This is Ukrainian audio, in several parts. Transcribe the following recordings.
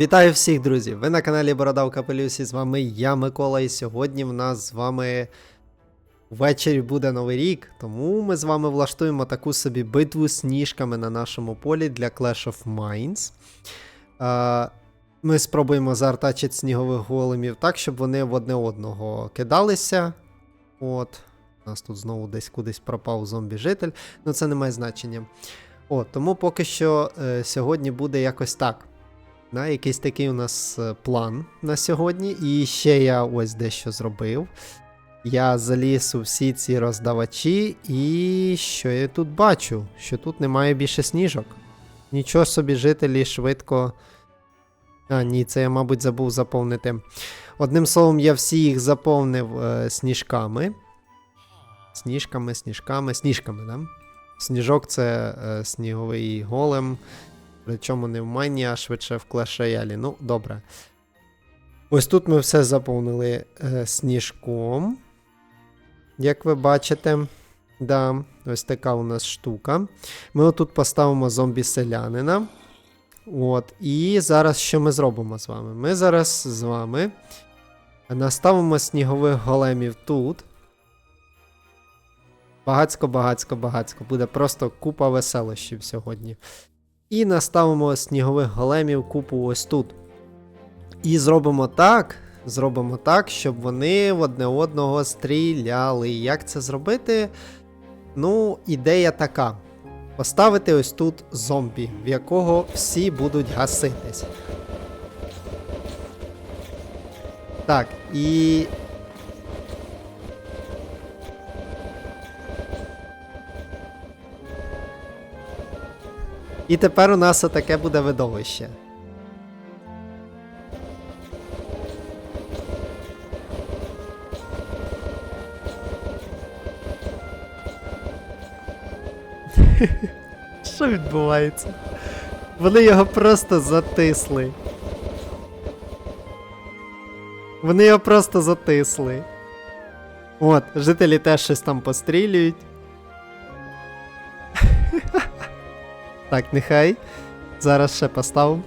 Вітаю всіх, друзі! Ви на каналі Борода в Капелюсі. З вами я, Микола, і сьогодні в нас з вами ввечері буде новий рік, тому ми з вами влаштуємо таку собі битву з ніжками на нашому полі для Clash of Mines. Е, Ми спробуємо заартачити снігових големів так, щоб вони в одне одного кидалися. От. У нас тут знову десь кудись пропав зомбі-житель, ну це не має значення. От, тому поки що е, сьогодні буде якось так. Да, якийсь такий у нас е, план на сьогодні. І ще я ось дещо зробив. Я заліз у всі ці роздавачі, і що я тут бачу? Що тут немає більше сніжок. Нічого собі, жителі швидко. А, ні, це я, мабуть, забув заповнити. Одним словом, я всі їх заповнив е, сніжками. Сніжками, сніжками, сніжками, да? Сніжок це е, сніговий голем. Причому не в Майні, а швидше в Clash. Ну, добре. Ось тут ми все заповнили е, сніжком. Як ви бачите, да, ось така у нас штука. Ми отут поставимо зомбі-селянина. От, і зараз що ми зробимо з вами? Ми зараз з вами наставимо снігових големів тут. Багацько, багацько, багацько. Буде просто купа веселощів сьогодні. І наставимо снігових големів купу ось тут. І зробимо так, зробимо так, щоб вони в одне одного стріляли. Як це зробити? Ну, ідея така: поставити ось тут зомбі, в якого всі будуть гаситись. Так, і. І тепер у нас отаке буде видовище. Що відбувається? Вони його просто затисли. Вони його просто затисли. От, жителі теж щось там пострілюють. Так, нехай. Зараз ще поставимо.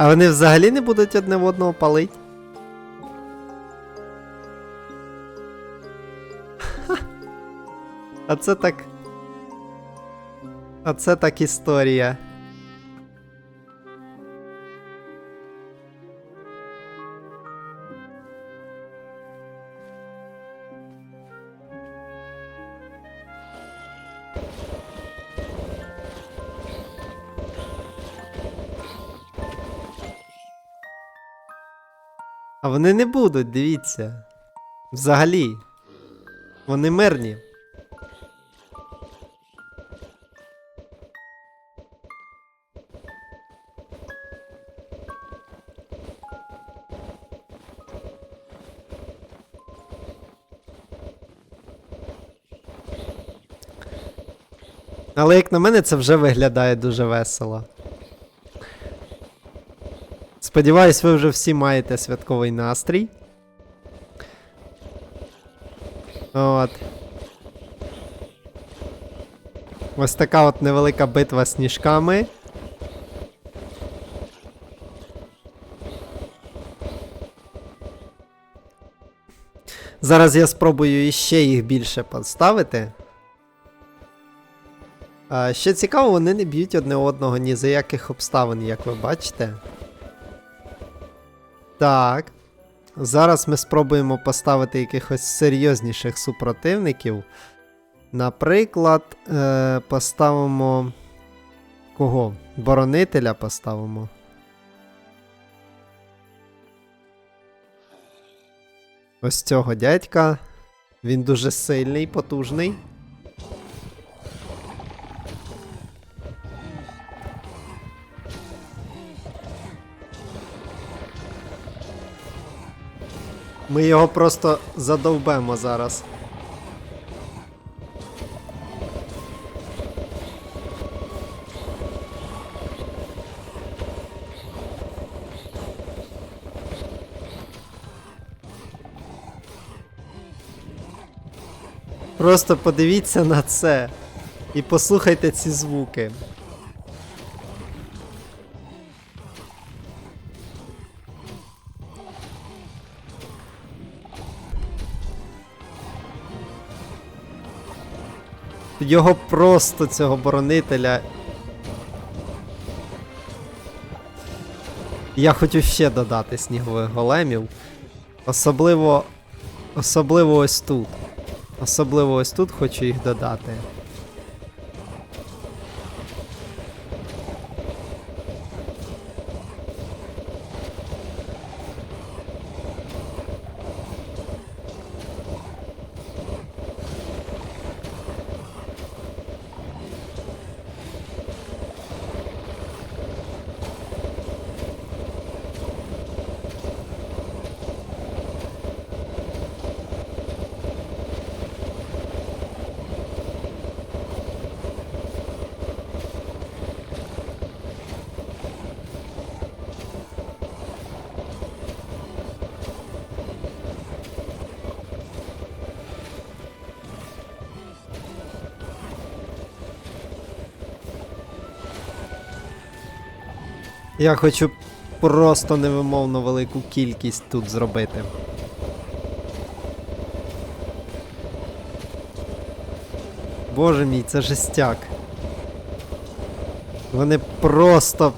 А вони взагалі не будуть одне в одного палить? А це так. А це так історія. А вони не будуть, дивіться. Взагалі. Вони мирні. Але як на мене, це вже виглядає дуже весело. Сподіваюсь, ви вже всі маєте святковий настрій. От. Ось така от невелика битва з сніжками. Зараз я спробую іще їх більше поставити. Ще цікаво, вони не б'ють одне одного ні за яких обставин, як ви бачите. Так. Зараз ми спробуємо поставити якихось серйозніших супротивників. Наприклад, е, поставимо. Кого? Боронителя поставимо. Ось цього дядька. Він дуже сильний, потужний. Ми його просто задовбемо зараз. Просто подивіться на це і послухайте ці звуки. Його просто цього боронителя. Я хочу ще додати снігових големів. Особливо. Особливо ось тут. Особливо ось тут хочу їх додати. Я хочу просто невимовно велику кількість тут зробити. Боже мій, це жестяк. Вони просто.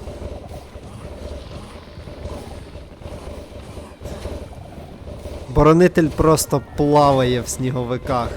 Боронитель просто плаває в сніговиках.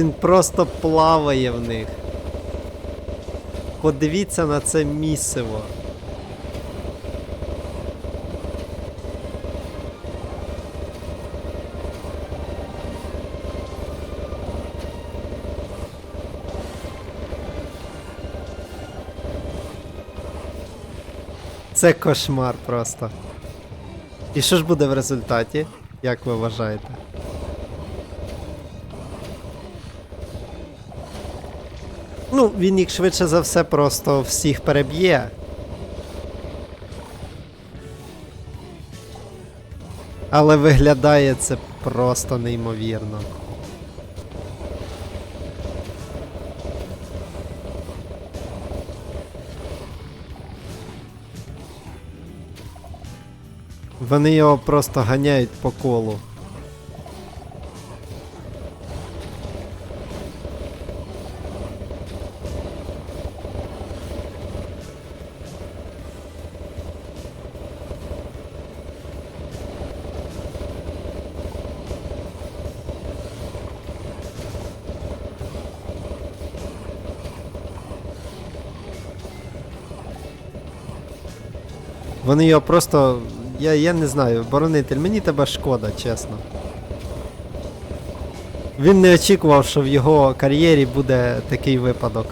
Він просто плаває в них. Подивіться на це місиво. Це кошмар просто. І що ж буде в результаті? Як ви вважаєте? Ну, він їх швидше за все просто всіх переб'є. Але виглядає це просто неймовірно. Вони його просто ганяють по колу. Вони його просто. Я, я не знаю, боронитель, мені тебе шкода, чесно. Він не очікував, що в його кар'єрі буде такий випадок.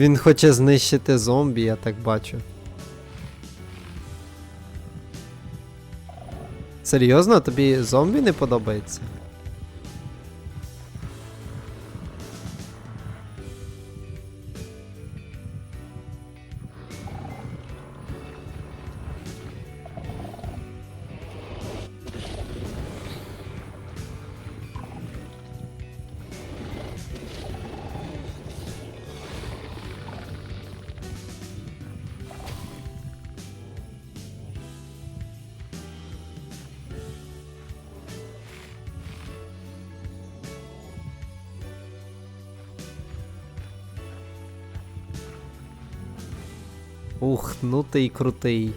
Він хоче знищити зомбі, я так бачу. Серйозно, тобі зомбі не подобається? Ух, ну ти й крутий.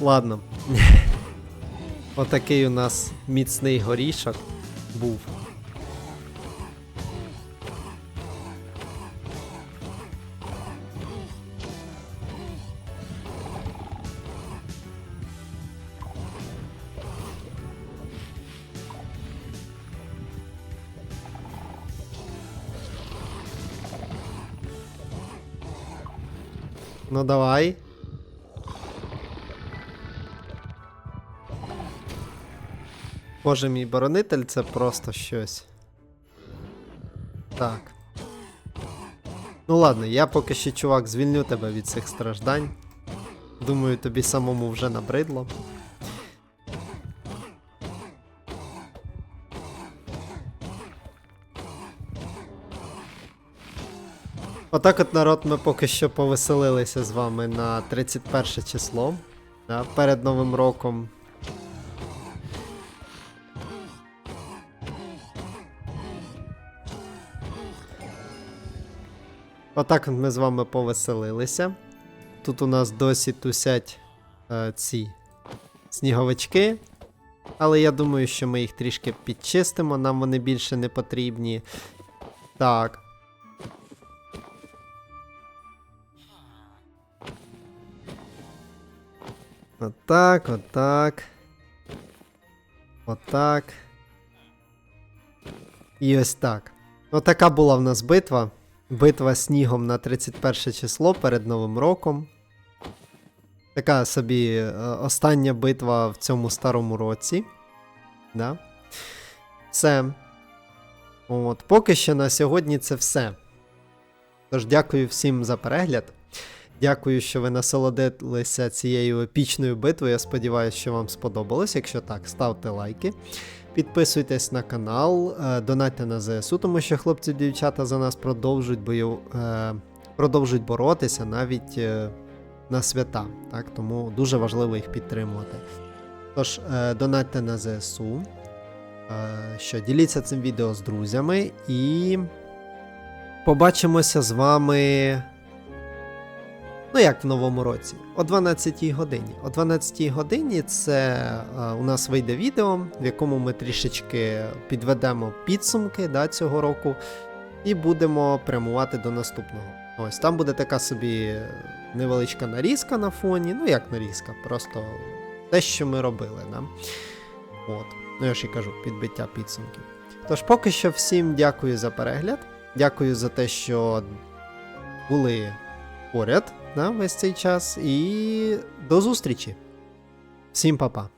Ладно. Отакий у нас міцний горішок був. Ну давай. Боже мій боронитель це просто щось. Так. Ну ладно, я поки що, чувак, звільню тебе від цих страждань. Думаю, тобі самому вже набридло. Отак от народ ми поки що повеселилися з вами на 31 число. Да, перед Новим роком. Отак от ми з вами повеселилися. Тут у нас досі тусять е, ці сніговички. Але я думаю, що ми їх трішки підчистимо, нам вони більше не потрібні. Так. Отак, отак. Отак. І ось так. Отака була в нас битва. Битва снігом на 31 число перед Новим роком. Така собі е, остання битва в цьому старому році. Да? Все. От, поки що на сьогодні це все. Тож дякую всім за перегляд. Дякую, що ви насолодилися цією епічною битвою. Я сподіваюся, що вам сподобалось. Якщо так, ставте лайки. Підписуйтесь на канал, е, донатьте на ЗСУ, тому що хлопці дівчата за нас продовжують бою, е, продовжують боротися навіть е, на свята. Так? Тому дуже важливо їх підтримувати. Тож, донатьте на ЗСУ. Що діліться цим відео з друзями і побачимося з вами. Ну, як в новому році, о 12-й годині. О 12-й годині це е, у нас вийде відео, в якому ми трішечки підведемо підсумки да, цього року і будемо прямувати до наступного. Ось там буде така собі невеличка нарізка на фоні. Ну, як нарізка, просто те, що ми робили. Да? От. Ну, я ж і кажу, підбиття підсумків. Тож, поки що всім дякую за перегляд. Дякую за те, що були поряд да, весь цей час. І до зустрічі. Всім па-па.